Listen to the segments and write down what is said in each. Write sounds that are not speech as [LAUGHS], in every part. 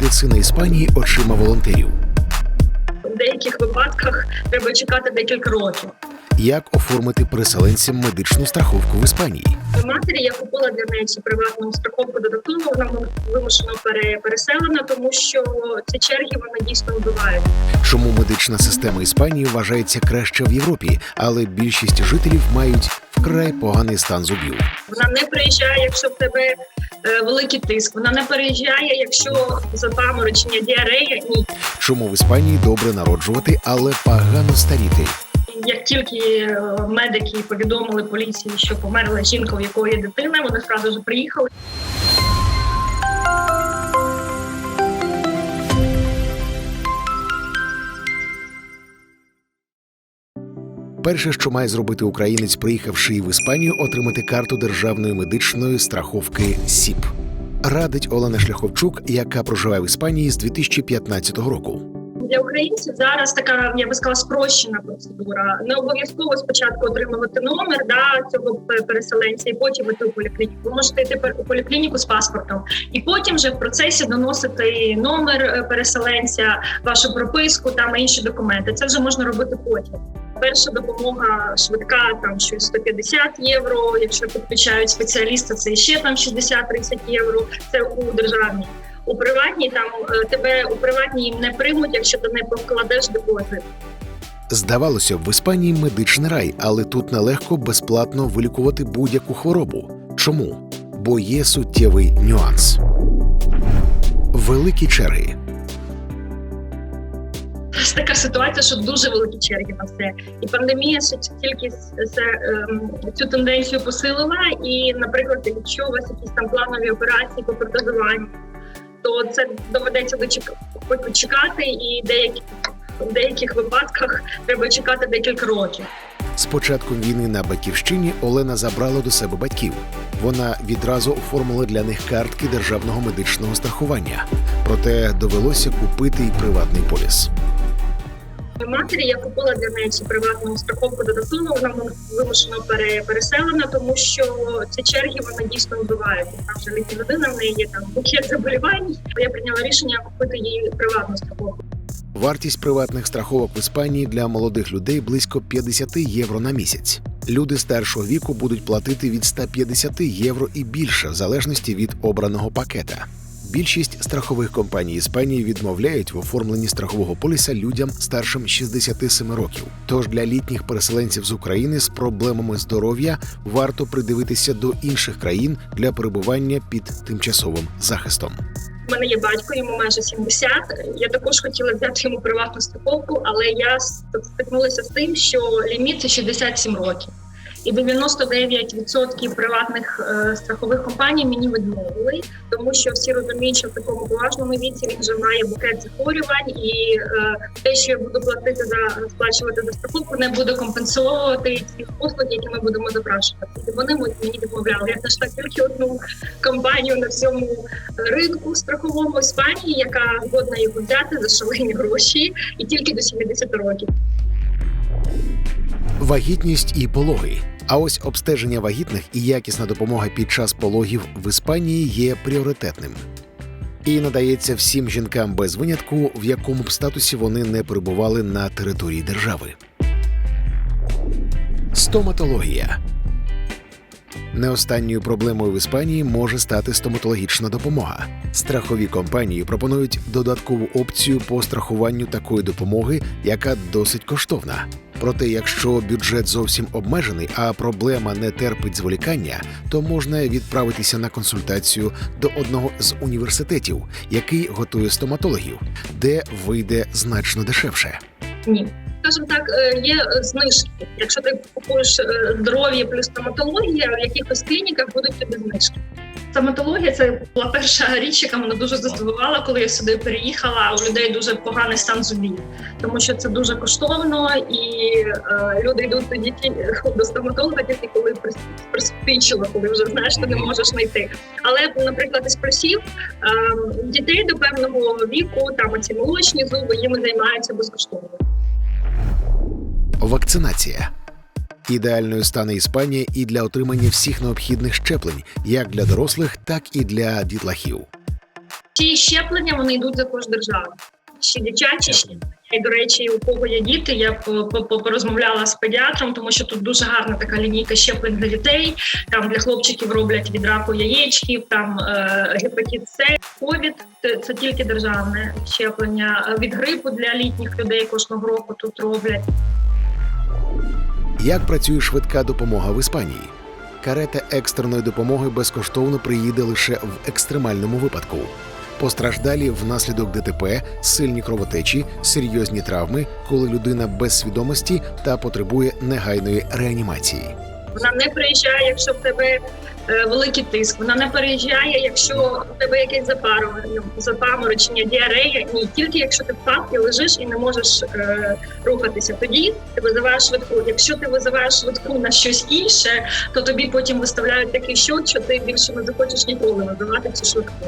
Медицина Іспанії очима волонтерів. В деяких випадках треба чекати декілька років. Як оформити переселенцям медичну страховку в Іспанії? Матері я купила для неї цю приватну страховку додатково. Вона вимушено пере- переселена, тому що ці черги вона дійсно вбивають. Чому медична система Іспанії вважається краще в Європі, але більшість жителів мають вкрай поганий стан зубів? Вона не приїжджає, якщо в тебе великий тиск. Вона не переїжджає, якщо запаморочення, діарея. Ні. Чому в Іспанії добре народжувати, але погано старіти? Як тільки е, медики повідомили поліції, що померла жінка, у якої є дитина, вони одразу ж приїхали. Перше, що має зробити українець, приїхавши в Іспанію, отримати карту державної медичної страховки СІП. Радить Олена Шляховчук, яка проживає в Іспанії з 2015 року. Для українців зараз така я би сказала спрощена процедура. Не обов'язково спочатку отримувати номер да, цього переселенця, і потім йти у поліклініку. Ви можете йти у поліклініку з паспортом, і потім вже в процесі доносити номер е, переселенця, вашу прописку там інші документи. Це вже можна робити потім. Перша допомога швидка, там щось 150 євро. Якщо підключають спеціаліста, це ще там 60-30 євро. Це у державній. У приватній там е, тебе у приватній не приймуть, якщо ти не покладеш депозит. Здавалося б, в Іспанії медичний рай, але тут нелегко безплатно вилікувати будь-яку хворобу. Чому? Бо є суттєвий нюанс. Великі черги. Така ситуація, що дуже великі черги на все. І пандемія ще тільки ем, цю тенденцію посилила. І, наприклад, якщо у вас якісь там планові операції по протезуванню, то це доведеться почекати, і деякі в деяких випадках треба чекати декілька років. З початком війни на батьківщині Олена забрала до себе батьків. Вона відразу оформила для них картки державного медичного страхування. Проте довелося купити й приватний поліс. Матері я купила для неї цю приватну страховку додатково. Вона вимушено пере- переселена, тому що ці черги вона дійсно вбивають. Там вже літня людина, в неї є там букет заболівань. Я прийняла рішення купити їй приватну страховку. Вартість приватних страховок в Іспанії для молодих людей близько 50 євро на місяць. Люди старшого віку будуть платити від 150 євро і більше, в залежності від обраного пакета. Більшість страхових компаній Іспанії відмовляють в оформленні страхового поліса людям старшим 67 років. Тож для літніх переселенців з України з проблемами здоров'я варто придивитися до інших країн для перебування під тимчасовим захистом. У мене є батько, йому майже 70. Я також хотіла взяти йому приватну страховку, але я стикнулася з тим, що ліміт це 67 років. І 99% приватних е, страхових компаній мені відмовили, тому що всі розуміють, що в такому поважному віці він вже має букет захворювань, і е, те, що я буду платити за сплачувати за страховку, не буде компенсовувати ці послуги, які ми будемо запрашувати. І вони мені відмовляли. Я знайшла тільки одну компанію на всьому ринку страховому Іспанії, яка згодна його взяти за шалені гроші, і тільки до 70 років. Вагітність і пологи. А ось обстеження вагітних і якісна допомога під час пологів в Іспанії є пріоритетним. І надається всім жінкам без винятку, в якому б статусі вони не перебували на території держави. Стоматологія. Не останньою проблемою в Іспанії може стати стоматологічна допомога. Страхові компанії пропонують додаткову опцію по страхуванню такої допомоги, яка досить коштовна. Проте, якщо бюджет зовсім обмежений, а проблема не терпить зволікання, то можна відправитися на консультацію до одного з університетів, який готує стоматологів, де вийде значно дешевше. Ні. Скажімо так, е, є знижки. Якщо ти купуєш е, здоров'я плюс стоматологія, в якихось клініках будуть тобі знижки. Стоматологія це була перша річ, яка мене дуже здивувала, коли я сюди переїхала. У людей дуже поганий стан зубів, тому що це дуже коштовно, і е, люди йдуть тоді [LAUGHS] до стоматолога тільки коли прис- приспічило, коли вже знаєш, ти не можеш знайти. Але, наприклад, із плюсів е, дітей до певного віку, там ці молочні зуби, їми займаються безкоштовно. Вакцинація. Ідеальною стане Іспанія і для отримання всіх необхідних щеплень, як для дорослих, так і для дітлахів. Ці щеплення вони йдуть за кошт держави. Ще дитячі щеплення. І, до речі, у кого є діти, я по- по- по- порозмовляла з педіатром, тому що тут дуже гарна така лінійка щеплень для дітей. Там для хлопчиків роблять від раку яєчків, там е, гепатит С, ковід це тільки державне щеплення. Від грипу для літніх людей кожного року тут роблять. Як працює швидка допомога в Іспанії? Карета екстреної допомоги безкоштовно приїде лише в екстремальному випадку. Постраждалі внаслідок ДТП, сильні кровотечі, серйозні травми, коли людина без свідомості та потребує негайної реанімації. Вона не приїжджає, якщо в тебе е, великий тиск. Вона не переїжджає, якщо в тебе якесь запаморочення, діарея. Ні, тільки якщо ти впав і лежиш і не можеш е, рухатися. Тоді ти визиваєш швидку. Якщо ти визиваєш швидку на щось інше, то тобі потім виставляють такий щот, що ти більше не захочеш ніколи визивати цю швидку.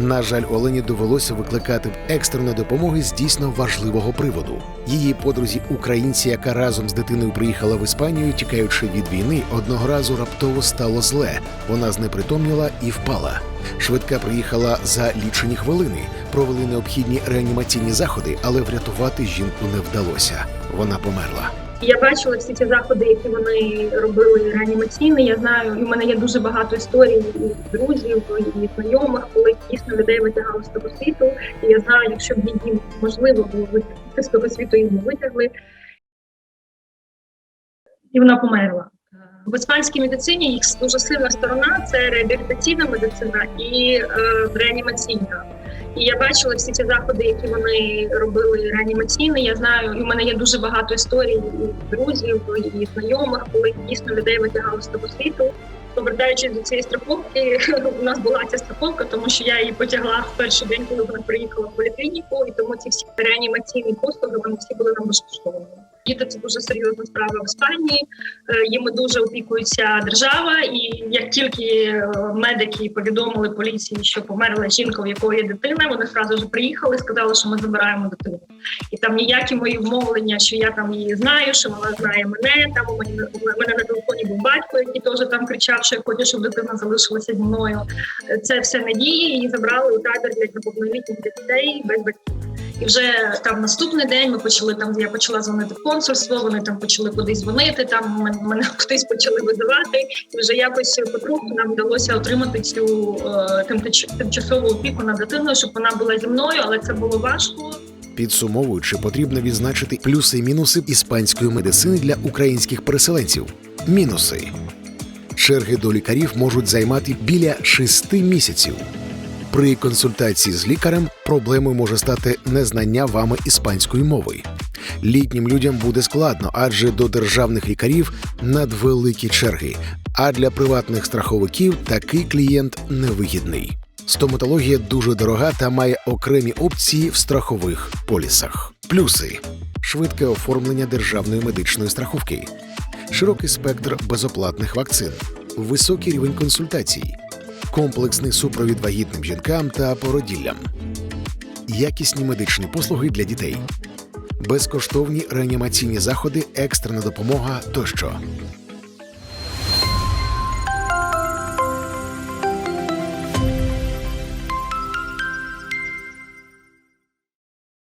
На жаль, Олені довелося викликати екстреної допомоги з дійсно важливого приводу. Її подрузі українці, яка разом з дитиною приїхала в Іспанію, тікаючи від війни, одного разу раптово стало зле. Вона знепритомніла і впала. Швидка приїхала за лічені хвилини, провели необхідні реанімаційні заходи, але врятувати жінку не вдалося. Вона померла. Я бачила всі ці заходи, які вони робили реанімаційні. Я знаю, і в мене є дуже багато історій і друзів, і знайомих, коли дійсно людей витягали з того світу. І я знаю, якщо б їм можливо було витягти з того світу, їм витягли. І вона померла. В іспанській медицині їх дуже сильна сторона це реабілітаційна медицина і е, реанімаційна. І я бачила всі ці заходи, які вони робили реанімаційні. Я знаю, і в мене є дуже багато історій і друзів, і знайомих, коли дійсно людей витягали з того світу. Повертаючись до цієї страховки, [LAUGHS] у нас була ця страховка, тому що я її потягла в перший день, коли вона приїхала в поліклініку, і тому ці всі реанімаційні послуги вони всі були нам безкоштовні. Діти це дуже серйозна справа в Іспанії. Е, Їми дуже опікується держава, і як тільки е, медики повідомили поліції, що померла жінка, у якої є дитина, вони одразу ж приїхали, сказали, що ми забираємо дитину. І там ніякі мої вмовлення, що я там її знаю, що вона знає мене. Там у мене, у мене на телефоні був батько, який теж там кричав, що я хочу, щоб дитина залишилася зі мною. Е, Це все не діє. Її забрали у табір для неповнолітніх дітей без батьків. І вже там наступний день ми почали там. Я почала дзвонити в консульство. Вони там почали кудись дзвонити. Там мене [LAUGHS] кудись почали визивати. І вже якось потроху нам вдалося отримати цю е, тимчасову опіку над дитиною, щоб вона була зі мною, але це було важко. Підсумовуючи, потрібно відзначити плюси і мінуси іспанської медицини для українських переселенців. Мінуси черги до лікарів можуть займати біля шести місяців. При консультації з лікарем проблемою може стати незнання вами іспанської мови. Літнім людям буде складно, адже до державних лікарів надвеликі черги. А для приватних страховиків такий клієнт невигідний. Стоматологія дуже дорога та має окремі опції в страхових полісах. Плюси: швидке оформлення державної медичної страховки, широкий спектр безоплатних вакцин, високий рівень консультацій, комплексний супровід вагітним жінкам та породіллям, якісні медичні послуги для дітей, безкоштовні реанімаційні заходи, екстрена допомога тощо.